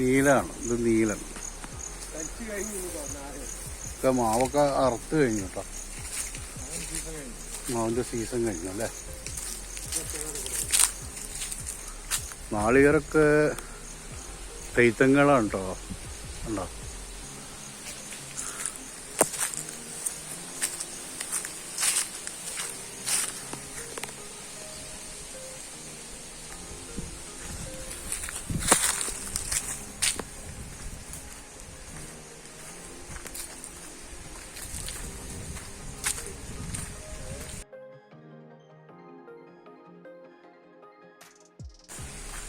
നീലാണ്. ഇത് നീലൻ. ഒക്കെ മാവൊക്കെ അറുത്ത് കഴിഞ്ഞു കേട്ടോ മാവിന്റെ സീസൺ കഴിഞ്ഞു അല്ലേ? നാളികേരൊക്കെ തൈത്തങ്ങളാണ് കേട്ടോ ഉണ്ടോ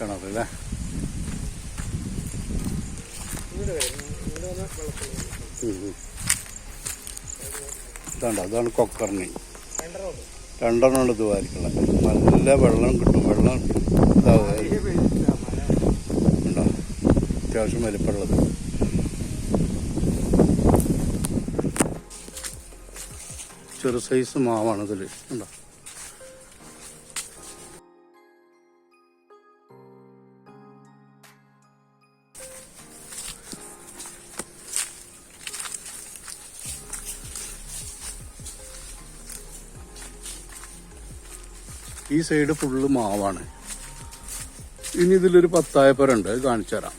കിണറ് അല്ലേ? അതാണ് കൊക്കറിന് രണ്ടെണ്ണം ഉണ്ട് ഇത് വാരിക്കുള്ള. നല്ല വെള്ളം കിട്ടും. വെള്ളം ഉണ്ടോ? അത്യാവശ്യം വലിപ്പമുള്ളത്. ചെറു സൈസ് മാവാണ് ഇതിൽ ഉണ്ടോ? ഈ സൈഡ് ഫുള്ള് മാവാണ്. ഇനി ഇതിലൊരു പത്തായപ്പരുണ്ട് അത് കാണിച്ചു തരാം.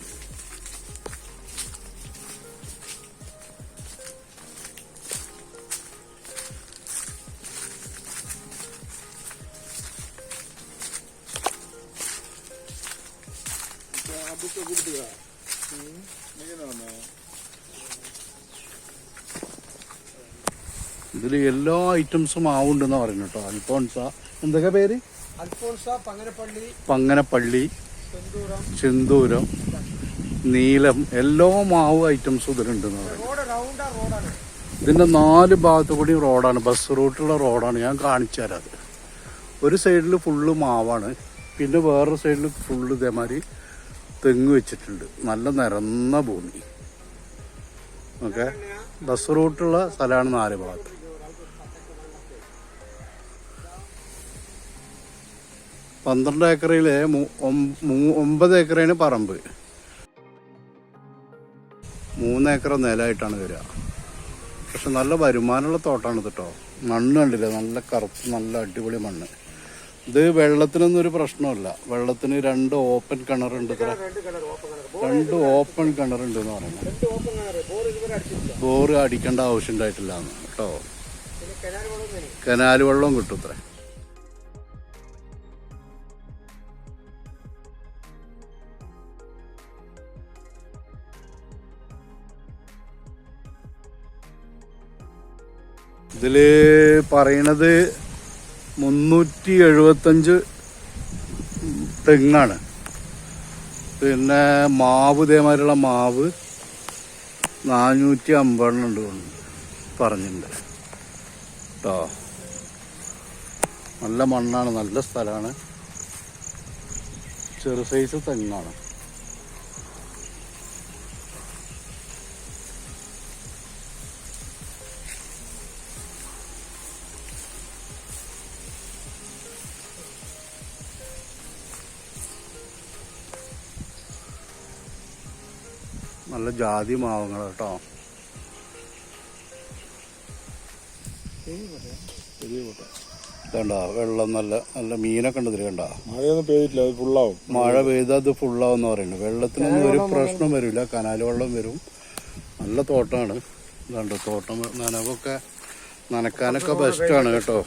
ഇതിൽ എല്ലാ ഐറ്റംസും മാവുണ്ടെന്ന് പറയുന്നു കേട്ടോ അൽഫോൺസ. എന്തൊക്കെ പേര്? അൽഫോൺസ പങ്ങനപ്പള്ളി പങ്ങനപ്പള്ളി ചെന്തൂരം നീലം എല്ലാ മാവ് ഐറ്റംസും ഇതിലുണ്ടെന്ന് റോഡാണ്. ഇതിന്റെ നാല് ഭാഗത്തു കൂടി റോഡാണ്. ബസ് റൂട്ടുള്ള റോഡാണ്. ഞാൻ കാണിച്ചു തരാം അത്. ഒരു സൈഡിൽ ഫുള്ള് മാവാണ്. പിന്നെ വേറൊരു സൈഡിൽ ഫുള്ള് ഇതേമാതിരി തെങ്ങ് വെച്ചിട്ടുണ്ട്. നല്ല നിരന്ന ഭൂമി. ഓക്കെ? ബസ് റൂട്ടുള്ള സ്ഥലമാണ് നാല് ഭാഗത്ത്. പന്ത്രണ്ട് ഏക്കറിൽ ഒമ്പത് ഏക്കറിന് പറമ്പ്. മൂന്ന് ഏക്കർ നിലമായിട്ടാണ് വരിക. പക്ഷെ നല്ല വരുമാനമുള്ള തോട്ടമാണ് കേട്ടോ മണ്ണ് കണ്ടില്ല? നല്ല കറുപ്പ് നല്ല അടിപൊളി മണ്ണ്. ഇത് വെള്ളത്തിനൊന്നും ഒരു പ്രശ്നമല്ല. വെള്ളത്തിന് രണ്ട് ഓപ്പൺ കിണറുണ്ട് രണ്ട് ഓപ്പൺ കിണറുണ്ട് എന്ന് പറയുന്നത്. ബോറ് അടിക്കേണ്ട ആവശ്യം ഉണ്ടായിട്ടില്ല കേട്ടോ? കനാല് വെള്ളം കിട്ടും ഇത്ര. ഇതിൽ പറയണത് മുന്നൂറ്റി എഴുപത്തഞ്ച് തെങ്ങാണ്. പിന്നെ മാവ് ഇതേമാതിരിയുള്ള മാവ് നാനൂറ്റി അമ്പതെണ്ണം ഉണ്ട്. പറഞ്ഞിട്ടുണ്ട്. കേട്ടോ നല്ല മണ്ണാണ് നല്ല സ്ഥലമാണ്. ചെറു സൈസ് തെങ്ങാണ്. നല്ല ജാതി മാവങ്ങൾ കേട്ടോ. കണ്ടോ വെള്ളം നല്ല നല്ല മീനൊക്കെ ഉണ്ട് ഇതിൽ കണ്ടോ? മഴയൊന്നും പെയ്തിട്ടില്ല അത് ഫുള്ളാവും മഴ പെയ്താൽ അത് ഫുള്ളാവെന്ന് പറയുന്നത് വെള്ളത്തിനൊന്നും ഒരു പ്രശ്നം വരില്ല കനാൽ വെള്ളം വരും. നല്ല തോട്ടമാണ് ഇതുണ്ട്? തോട്ടം നനവൊക്കെ നനക്കാനൊക്കെ ബെസ്റ്റാണ് കേട്ടോ.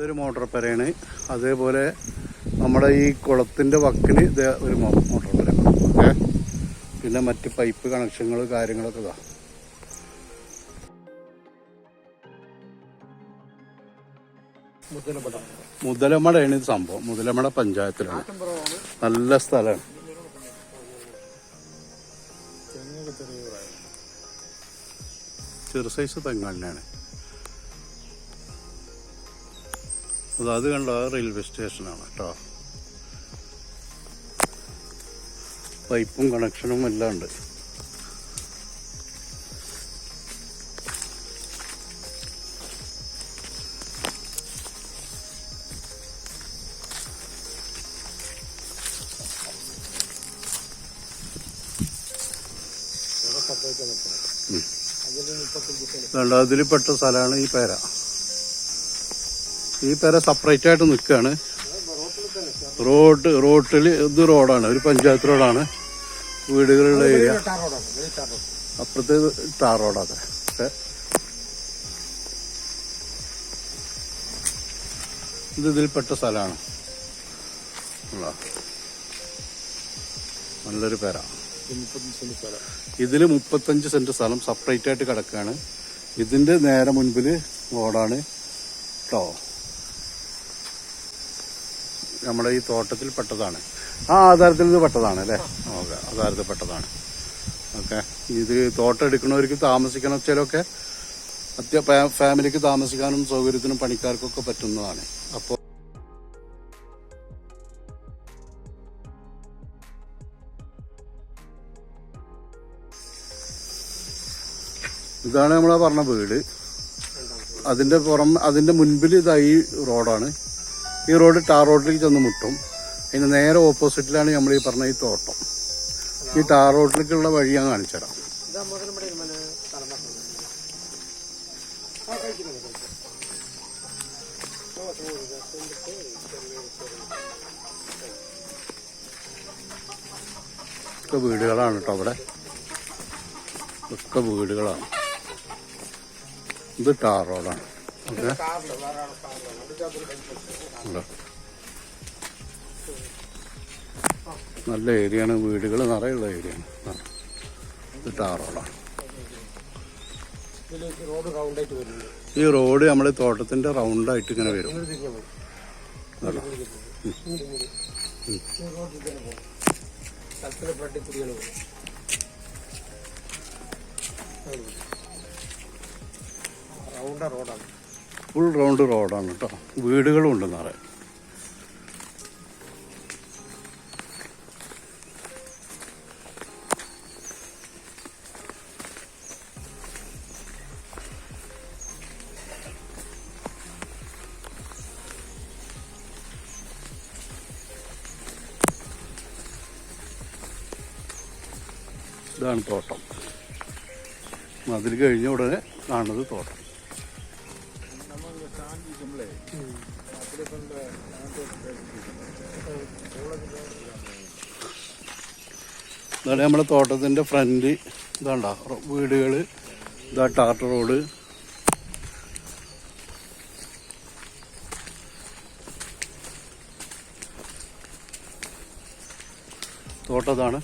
ഇതൊരു മോട്ടോർ പെരയാണ്. അതേപോലെ നമ്മുടെ ഈ കുളത്തിന്റെ വക്കിന് ഇത് ഒരു മോട്ടോർ പെര. ഓക്കെ പിന്നെ മറ്റ് പൈപ്പ് കണക്ഷനുകൾ കാര്യങ്ങളൊക്കെ ഇതാ. മുതലമടയാണ് ഇത് സംഭവം. മുതലമട പഞ്ചായത്തിലാണ്. നല്ല സ്ഥലമാണ്. ചെറു സൈസ് തെങ്ങ് അത് അത് കണ്ട? റെയിൽവേ സ്റ്റേഷനാണ് കേട്ടോ. പൈപ്പും കണക്ഷനും എല്ലാം ഉണ്ട്. അതിൽ പെട്ട സ്ഥലമാണ് ഈ പേര. ഈ പേര സെപ്പറേറ്റ് ആയിട്ട് നിൽക്കുകയാണ്. റോഡ് റോട്ടിൽ ഇത് റോഡാണ് ഒരു പഞ്ചായത്ത് റോഡാണ് വീടുകളുള്ള ഏരിയ അപ്പുറത്ത് ടാർ റോഡാണ് പക്ഷെ ഇത് ഇതിൽപ്പെട്ട സ്ഥലമാണ്. നല്ലൊരു പേര. മുപ്പത്തഞ്ച് സെന്റ് സ്ഥലം ഇതിൽ മുപ്പത്തഞ്ച് സെന്റ് സ്ഥലം സെപ്പറേറ്റ് ആയിട്ട് കിടക്കുകയാണ്. ഇതിന്റെ നേരെ മുൻപിൽ റോഡാണ് കേട്ടോ നമ്മുടെ ഈ തോട്ടത്തിൽ പെട്ടതാണ് ആ ആധാരത്തിൽ ഇത് പെട്ടതാണ് അല്ലേ? ഓക്കെ ആധാരത്തിൽ പെട്ടതാണ് ഓക്കെ ഇത് തോട്ടം എടുക്കുന്നവർക്ക് താമസിക്കണം വെച്ചാലൊക്കെ അത്യ ഫാമിലിക്ക് താമസിക്കാനും സൗകര്യത്തിനും പണിക്കാർക്കൊക്കെ പറ്റുന്നതാണ്. അപ്പോൾ ഇതാണ് നമ്മളാ പറഞ്ഞ വീട്. അതിന്റെ പുറം അതിന്റെ മുൻപിൽ ഇതായി റോഡാണ്. ഈ റോഡ് ടാർ റോഡിലേക്ക് ചെന്ന് മുട്ടും. അതിന് നേരെ ഓപ്പോസിറ്റിലാണ് നമ്മൾ ഈ പറഞ്ഞ ഈ തോട്ടം. ഈ ടാർ റോഡിലേക്കുള്ള വഴി ഞാൻ കാണിച്ചു തരാം. ഇതാ മുതൽ നമ്മുടെ ഇരുമന തലമാസം ആ കഴിക്കുന്നുണ്ട് ഒക്കെ വീടുകളാണ് കേട്ടോ അവിടെ. ഒക്കെ വീടുകളാണ്. ഇത് ടാർ റോഡാണ്. നല്ല ഏരിയയാണ്. വീടുകൾ നിറയുള്ള ഇതിലേക്ക് റോഡ് ഈ റോഡ് നമ്മുടെ തോട്ടത്തിന്റെ റൗണ്ടായിട്ട് ഇങ്ങനെ വരും. റൗണ്ട റോഡാണ്. ഫുൾ റൗണ്ട് റോഡാണ് കേട്ടോ വീടുകളും ഉണ്ട് നിറയെ. ഇതാണ് തോട്ടം. അതിൽ കഴിഞ്ഞ ഉടനെ കാണുന്നത് തോട്ടം. ഇതാണ് നമ്മുടെ തോട്ടത്തിന്റെ ഫ്രണ്ട് ഇതാണ്ട വീടുകൾ ഇതാ ടാർട്ടർ റോഡ്. തോട്ടതാണ്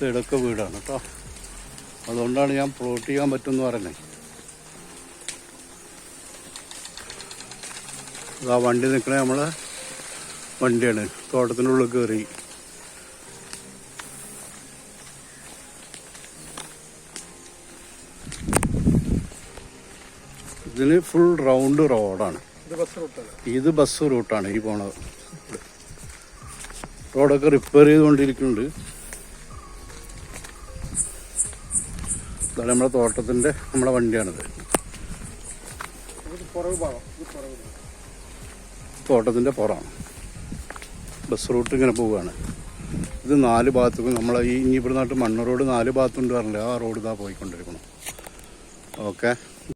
സൈഡൊക്കെ വീടാണ് കേട്ടോ. അതുകൊണ്ടാണ് ഞാൻ പ്ലോട്ട് ചെയ്യാൻ പറ്റുമെന്ന് പറയുന്നത്. ആ വണ്ടി നിൽക്കണ നമ്മളെ വണ്ടിയാണ്. തോട്ടത്തിനുള്ളിൽ കയറി ഇതിന് ഫുൾ റൗണ്ട് റോഡാണ് ഇത് ബസ് റൂട്ടാണ് ഇത് ബസ് റൂട്ടാണ് ഈ പോണത്. റോഡൊക്കെ റിപ്പയർ ചെയ്തുകൊണ്ടിരിക്കുന്നുണ്ട്. ഇതാണ് നമ്മുടെ തോട്ടത്തിന്റെ നമ്മുടെ വണ്ടിയാണിത്. തോട്ടത്തിന്റെ പുറമാണ് ബസ് റൂട്ട് ഇങ്ങനെ പോവുകയാണ്. ഇത് നാല് ഭാഗത്തും നമ്മളെ ഈ ഇനി ഇവിടെ നാട്ട് മണ്ണ് റോഡ് നാല് ഭാഗത്തുണ്ട് പറഞ്ഞില്ല? ആ റോഡ് ഇതാ പോയിക്കൊണ്ടിരിക്കണം ഓക്കെ.